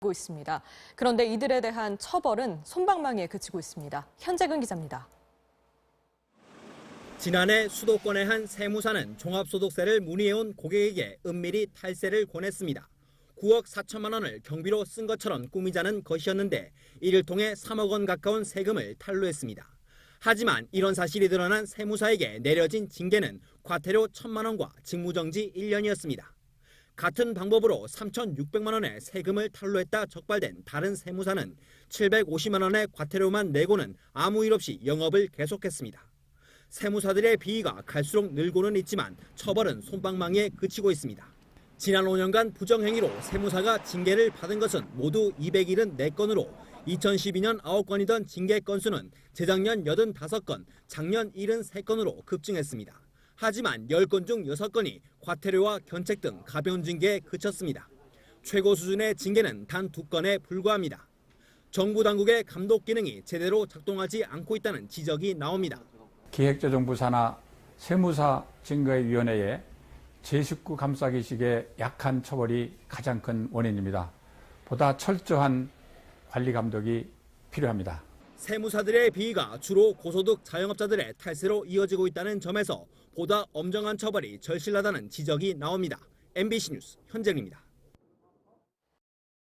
고 있습니다. 그런데 이들에 대한 처벌은 솜방망이에 그치고 있습니다. 현재근 기자입니다. 지난해 수도권의 한 세무사는 종합소득세를 문의해온 고객에게 은밀히 탈세를 권했습니다. 9억 4천만 원을 경비로 쓴 것처럼 꾸미자는 것이었는데 이를 통해 3억 원 가까운 세금을 탈루했습니다. 하지만 이런 사실이 드러난 세무사에게 내려진 징계는 과태료 1천만 원과 직무정지 1년이었습니다. 같은 방법으로 3,600만 원의 세금을 탈루했다 적발된 다른 세무사는 750만 원의 과태료만 내고는 아무 일 없이 영업을 계속했습니다. 세무사들의 비위가 갈수록 늘고는 있지만 처벌은 솜방망이에 그치고 있습니다. 지난 5년간 부정행위로 세무사가 징계를 받은 것은 모두 274건으로 2012년 9건이던 징계 건수는 재작년 85건, 작년 73건으로 급증했습니다. 하지만 10건 중 6건이 과태료와 견책 등 가벼운 징계에 그쳤습니다. 최고 수준의 징계는 단 2건에 불과합니다. 정부 당국의 감독 기능이 제대로 작동하지 않고 있다는 지적이 나옵니다. 기획재정부 산하 세무사 증거위원회의 제19 감싸기식의 약한 처벌이 가장 큰 원인입니다. 보다 철저한 관리 감독이 필요합니다. 세무사들의 비위가 주로 고소득 자영업자들의 탈세로 이어지고 있다는 점에서 보다 엄정한 처벌이 절실하다는 지적이 나옵니다. MBC 뉴스 현정입니다.